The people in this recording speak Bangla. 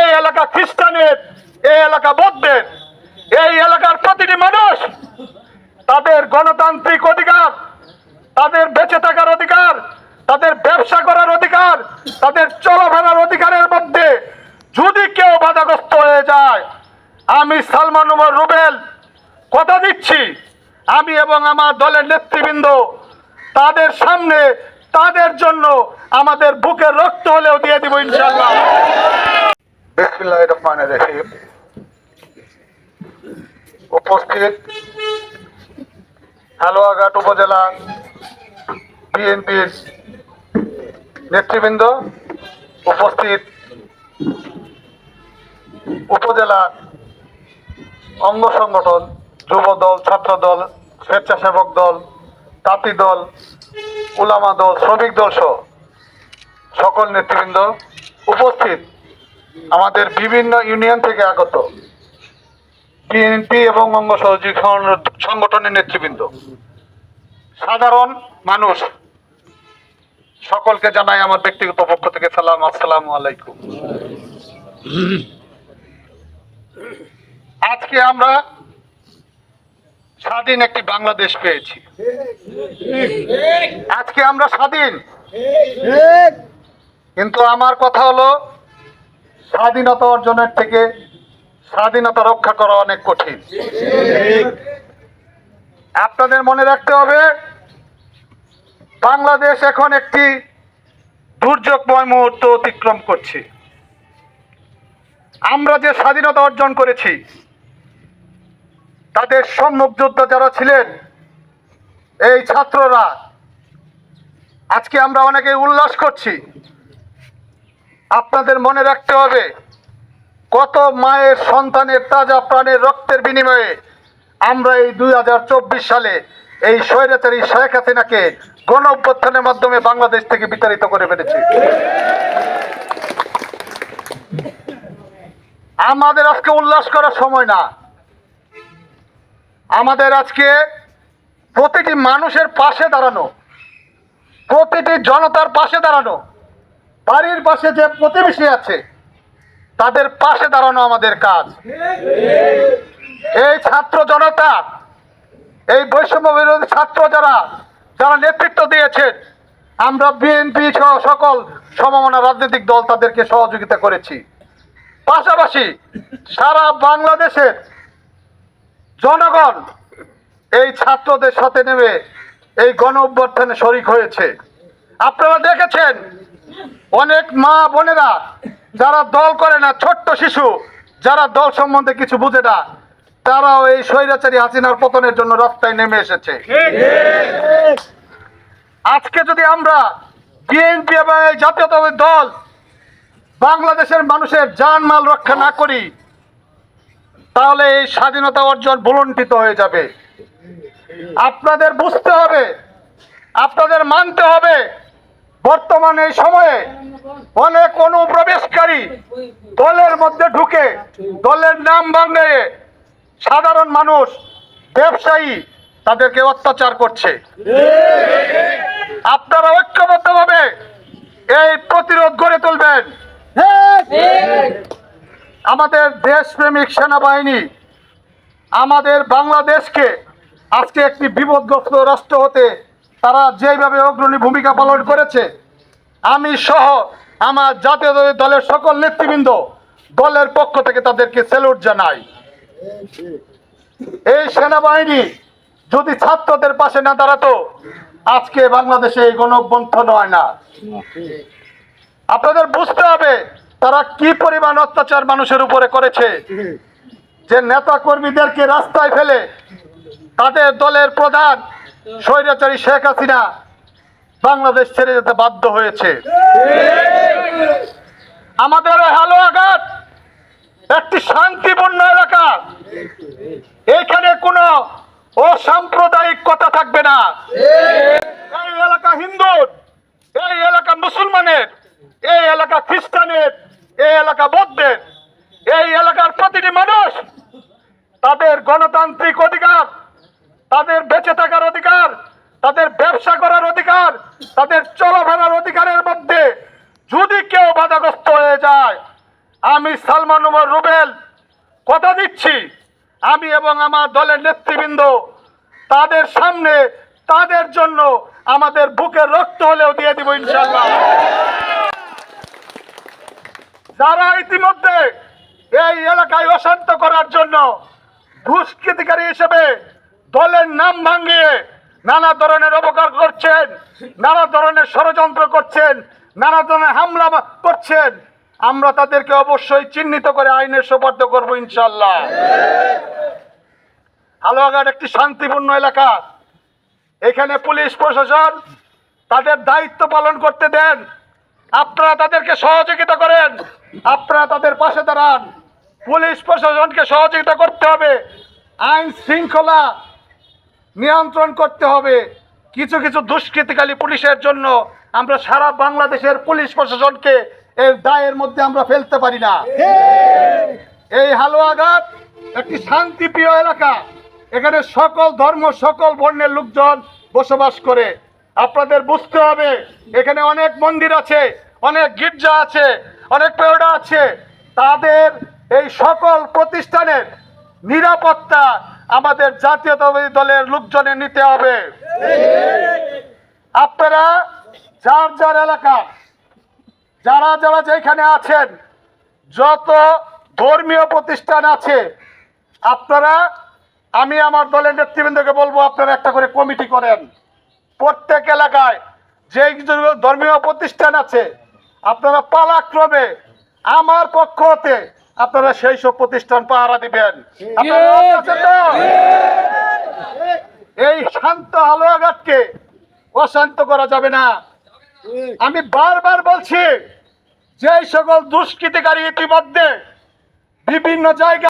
এই এলাকা খ্রিস্টানের, এই এলাকা বৌদ্ধের, এই এলাকার প্রতিটি মানুষ তাদের গণতান্ত্রিক অধিকার, তাদের বেঁচে থাকার অধিকার, তাদের ব্যবসা করার অধিকার, তাদের চলাফেরার অধিকারের মধ্যে যদি কেউ বাধাগ্রস্ত হয়ে যায়, আমি সালমান উমর রুবেল কথা দিচ্ছি। আমি এবং আমার দলের নেতৃবৃন্দ তাদের সামনে, তাদের জন্য আমাদের বুকের রক্ত হলেও দিয়ে দিব ইনশাল্লাহ বিসমিল্লাহ উপস্থিত হালুয়াঘাট উপজেলা বিএনপির নেতৃবৃন্দ উপস্থিত উপজেলা অঙ্গ সংগঠন, যুব দল, ছাত্র দল, স্বেচ্ছাসেবক দল, তাঁতি দল, উলামা দল, শ্রমিক দল সহ সকল নেতৃবৃন্দ উপস্থিত। আমাদের বিভিন্ন ইউনিয়ন থেকে আগত বিএনপি এবং অঙ্গ সহযোগী সংগঠনের নেতৃবৃন্দ। সাধারণ মানুষ। সকলকে জানাই আমার ব্যক্তিগত পক্ষ থেকে সালাম আসসালামু আলাইকুম। আজকে আমরা স্বাধীন একটি বাংলাদেশ পেয়েছি। আজকে আমরা স্বাধীন। কিন্তু আমার কথা হলো স্বাধীনতা অর্জনের থেকে স্বাধীনতা রক্ষা করা অনেক কঠিন। আপনাদের মনে রাখতে হবে, বাংলাদেশ এখন একটি দুর্যোগময় মুহূর্ত অতিক্রম করছে। আমরা যে স্বাধীনতা অর্জন করেছি, তাদের সম্মুখ যোদ্ধা যারা ছিলেন, এই ছাত্ররা, আজকে আমরা অনেকে উল্লাস করছি। আপনাদের মনে রাখতে হবে, কত মায়ের সন্তানের তাজা প্রাণের রক্তের বিনিময়ে আমরা এই দু হাজার চব্বিশ সালে এই স্বৈরাচারী শেখ হাসিনাকে গণ অভ্যুত্থানের মাধ্যমে বাংলাদেশ থেকে বিতাড়িত করে ফেলেছি। আমাদের আজকে উল্লাস করার সময় না। আমাদের আজকে প্রতিটি মানুষের পাশে দাঁড়ানো, প্রতিটি জনতার পাশে দাঁড়ানো বাড়ির পাশে যে প্রতিবেশী আছে, তাদের পাশে দাঁড়ানো আমাদের কাজ। এই ছাত্র জনতা, এই বৈষম্য বিরোধী ছাত্র যারা যারা নেতৃত্ব দিয়েছেন, আমরা বিএনপি সহ সকল সমমনা রাজনৈতিক দল তাদেরকে সহযোগিতা করেছি। পাশাপাশি সারা বাংলাদেশের জনগণ এই ছাত্রদের সাথে নেমে এই গণ অভ্যর্থনে শরিক হয়েছে। আপনারা দেখেছেন অনেক মা বোনেরা যারা দল করে না, ছোট্ট শিশু, যারা দল সম্বন্ধে কিছু বুঝে না, তারাও এই স্বৈরাচারী হাসিনার পতনের জন্য রাস্তায় নেমে এসেছে। আজকে যদি আমরা বিএনপি এবং এই জাতীয়তাবাদী দল বাংলাদেশের মানুষের জানমাল রক্ষা না করি, তাহলে এই স্বাধীনতা অর্জন ভুলণ্ঠিত হয়ে যাবে। আপনাদের বুঝতে হবে, আপনাদের মানতে হবে বর্তমান এই সময়ে অনেক অনুপ্রবেশকারী দলের মধ্যে ঢুকে দলের নাম ভাঙে সাধারণ মানুষ, ব্যবসায়ী তাদেরকে অত্যাচার করছে। আপনারা ঐক্যবদ্ধভাবে এই প্রতিরোধ গড়ে তুলবেন। আমাদের দেশপ্রেমিক সেনাবাহিনী, আমাদের বাংলাদেশকে আজকে একটি বিপদগ্রস্ত রাষ্ট্র হতে তারা যেভাবে অগ্রণী ভূমিকা পালন করেছে, আমি সহ আমার জাতীয় দলের সকল নেতৃবৃন্দ দলের পক্ষ থেকে তাদেরকে স্যালুট জানাই। এই সেনাবাহিনী যদি ছাত্রদের পাশে না দাঁড়াতো, আজকে বাংলাদেশে এই গণঅভ্যন্থন হয় না। আপনাদের বুঝতে হবে তারা কি পরিমাণ অত্যাচার মানুষের উপরে করেছে। যে নেতা কর্মীদেরকে রাস্তায় ফেলে তাদের দলের প্রধান স্বৈরাচারী শেখ হাসিনা বাংলাদেশ ছেড়ে যেতে বাধ্য হয়েছে। আমাদের এই হালুয়াঘাট একটি শান্তিপূর্ণ এলাকা। এখানে কোনো অসাম্প্রদায়িক কথা থাকবে না। এই এলাকা হিন্দুর, এই এলাকা মুসলমানের, এই এলাকা খ্রিস্টানের, এই এলাকা বৌদ্ধের, এই এলাকার প্রতিটি মানুষ তাদের গণতান্ত্রিক অধিকার তাদের বেঁচে থাকার অধিকার, তাদের ব্যবসা করার অধিকার, তাদের চলাফেরার অধিকারের মধ্যে যদি কেউ বাধাগ্রস্ত হয়ে যায়, আমি সালমান উমর রুবেল, কথা দিচ্ছি। আমি এবং আমার দলের নেতৃবৃন্দ, তাদের সামনে, তাদের জন্য আমাদের বুকের রক্ত হলেও দিয়ে দিব ইনশাল্লাহ যারা ইতিমধ্যে এই এলাকায় অশান্ত করার জন্য দুষ্কৃতিকারী হিসেবে দলের নাম ভাঙিয়ে নানা ধরনের অপকার করছেন, নানা ধরনের ষড়যন্ত্র করছেন, নানা ধরনের হামলা করছেন। আমরা তাদেরকে অবশ্যই চিহ্নিত করে আইনের সোপর্দ করব ইনশাল্লাহ হালুয়াঘাট একটি শান্তিপূর্ণ এলাকা। এখানে পুলিশ প্রশাসন তাদের দায়িত্ব পালন করতে দেন। আপনারা তাদেরকে সহযোগিতা করেন। আপনারা তাদের পাশে দাঁড়ান। পুলিশ প্রশাসনকে সহযোগিতা করতে হবে। আইন শৃঙ্খলা নিয়ন্ত্রণ করতে হবে। কিছু কিছু দুষ্কৃতিকালী পুলিশের জন্য আমরা সারা বাংলাদেশের পুলিশ প্রশাসনকে এর দায়ের মধ্যে আমরা ফেলতে পারি না। এই হালুয়াঘাট একটি শান্তিপ্রিয় এলাকা। এখানে সকল ধর্ম, সকল বর্ণের লোকজন বসবাস করে। আপনাদের বুঝতে হবে, এখানে অনেক মন্দির আছে, অনেক গির্জা আছে, অনেক পেওড়া আছে। তাদের এই সকল প্রতিষ্ঠানের নিরাপত্তা আমাদের জাতীয়তাবাদী দলের লোকজনের নিতে হবে। আপনারা যার যার এলাকা, যারা যারা যেখানে আছেন, যত ধর্মীয় প্রতিষ্ঠান আছে, আপনারা, আমি আমার দলের নেতৃবৃন্দকে বলব, আপনারা একটা করে কমিটি করেন। প্রত্যেক এলাকায় যে ধর্মীয় প্রতিষ্ঠান আছে, আপনারা পালাক্রমে আমার পক্ষ হতে আপনারা সেই সব প্রতিষ্ঠান পাহারা দিবেন? এই শান্ত হালুয়াঘাটকে অশান্ত করা যাবে না। আমি বারবার বলছি যে সকল দুষ্কৃতিকারী ইতিমধ্যে বিভিন্ন জায়গায়